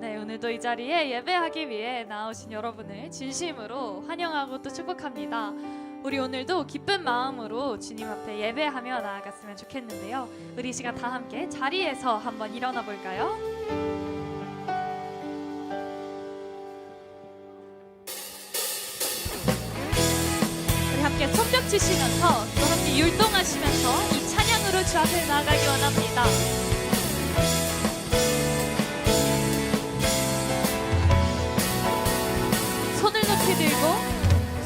네, 오늘도 이 자리에 예배하기 위해 나오신 여러분을 진심으로 환영하고 또 축복합니다. 우리 오늘도 기쁜 마음으로 주님 앞에 예배하며 나아갔으면 좋겠는데요. 우리 이 시간 다 함께 자리에서 한번 일어나 볼까요? 우리 함께 손뼉 치시면서 또 함께 율동하시면서 이 찬양으로 주 앞에 나아가기 원합니다. 높이 들고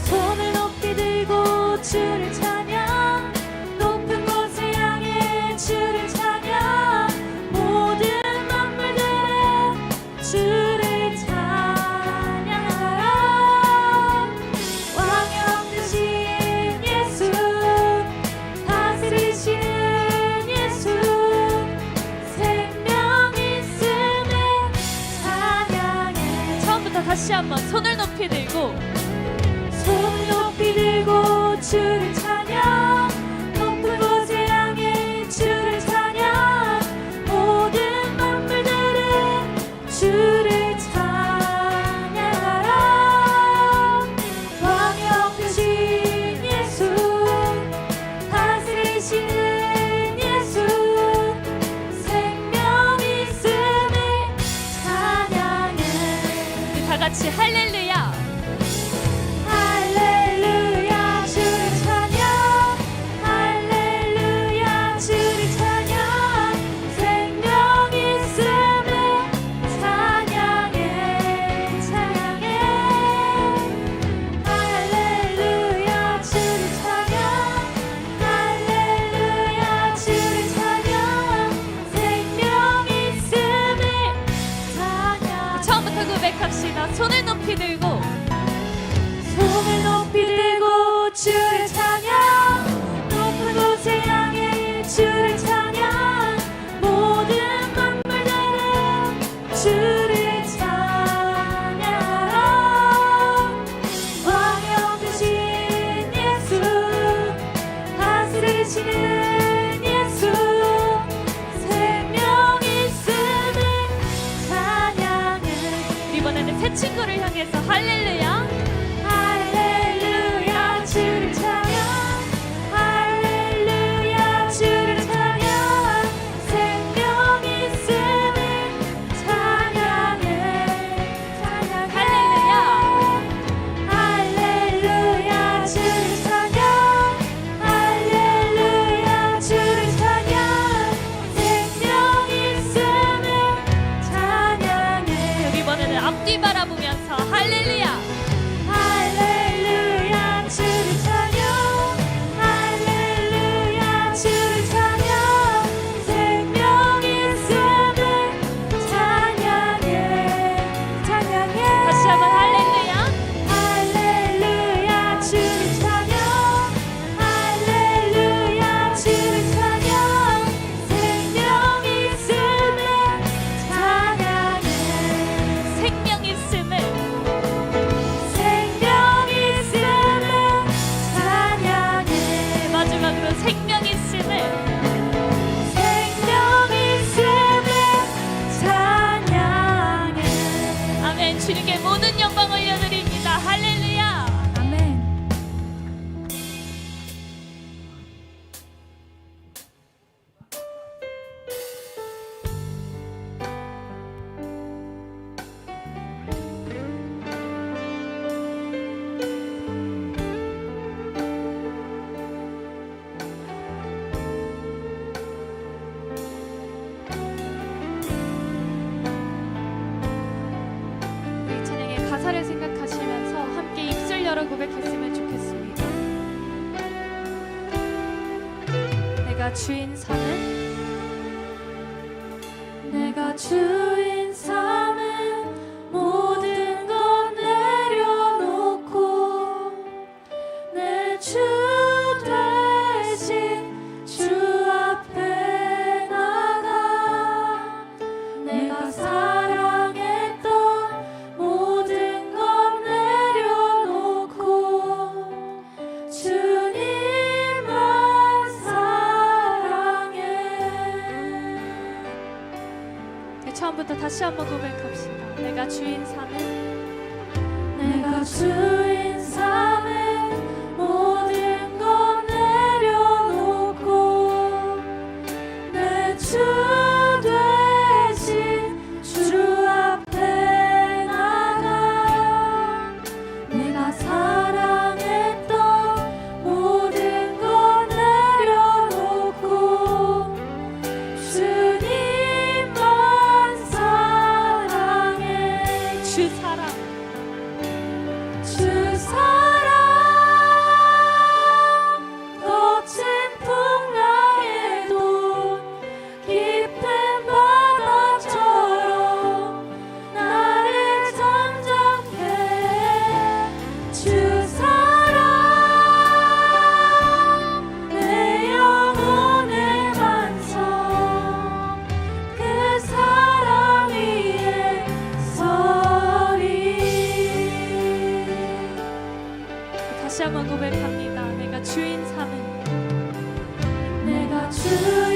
손을 높이 들고 주를 찬양 높은 곳을 향해 주를 찬양 모든 만물들의 주를 찬양하라. 왕영 되신 예수 다스리시는 예수 생명 있음에 찬양해. 처음부터 다시 한번 손을 높이 들고 손을 높이 들고 주를 찬양 높은 곳에 향해 주를 찬양 모든 만물들은 주를 찬양하라 왕의 되신 예수 다스리시는 예수 생명 있음을 찬양해. 우리 다 같이 할렐루야 할렐 가사를 생각하시면서 함께 입술 열어 고백했으면 좋겠습니다. 내가 주인 삼은 내가 주인 처음부터 다시 한번 고백합시다. 주인 삼은 내가 주 다시 한번 고백합니다. 내가 주인 삼은 내가 주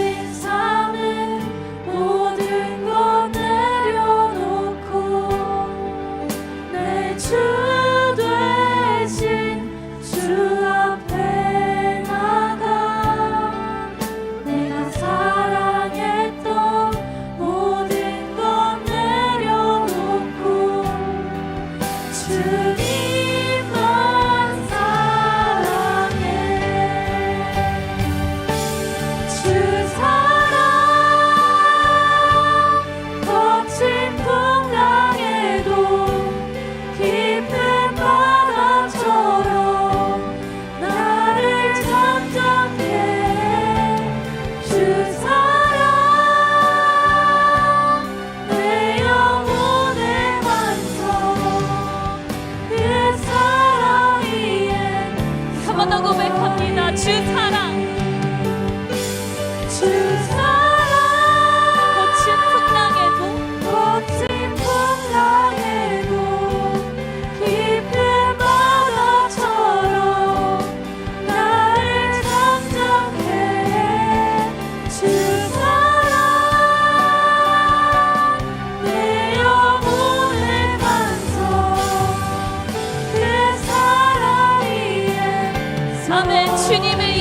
아멘 주님을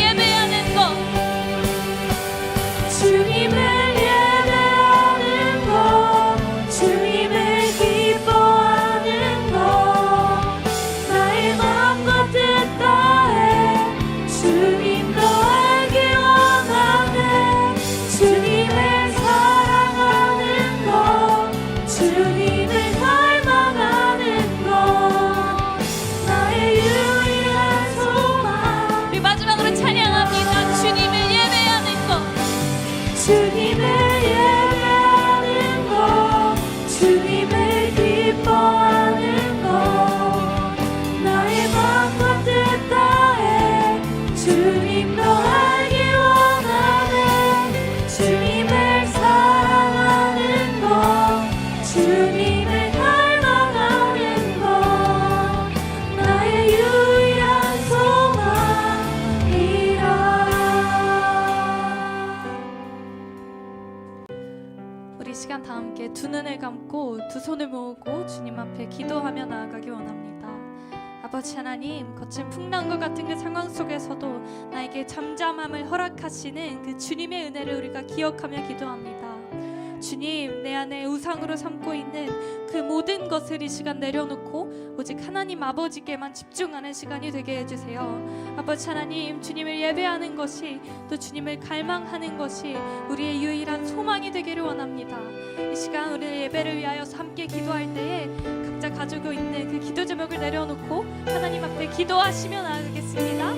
손을 모으고 주님 앞에 기도하며 나아가기 원합니다. 아버지 하나님, 거친 풍랑과 같은 그 상황 속에서도 나에게 잠잠함을 허락하시는 그 주님의 은혜를 우리가 기억하며 기도합니다. 주님, 내 안에 우상으로 삼고 있는 그 모든 것을 이 시간 내려놓고 오직 하나님 아버지께만 집중하는 시간이 되게 해주세요. 아버지 하나님, 주님을 예배하는 것이 또 주님을 갈망하는 것이 우리의 유일한 소망이 되기를 원합니다. 이 시간 우리 예배를 위하여서 함께 기도할 때에 각자 가지고 있는 그 기도 제목을 내려놓고 하나님 앞에 기도하시며 나아가겠습니다.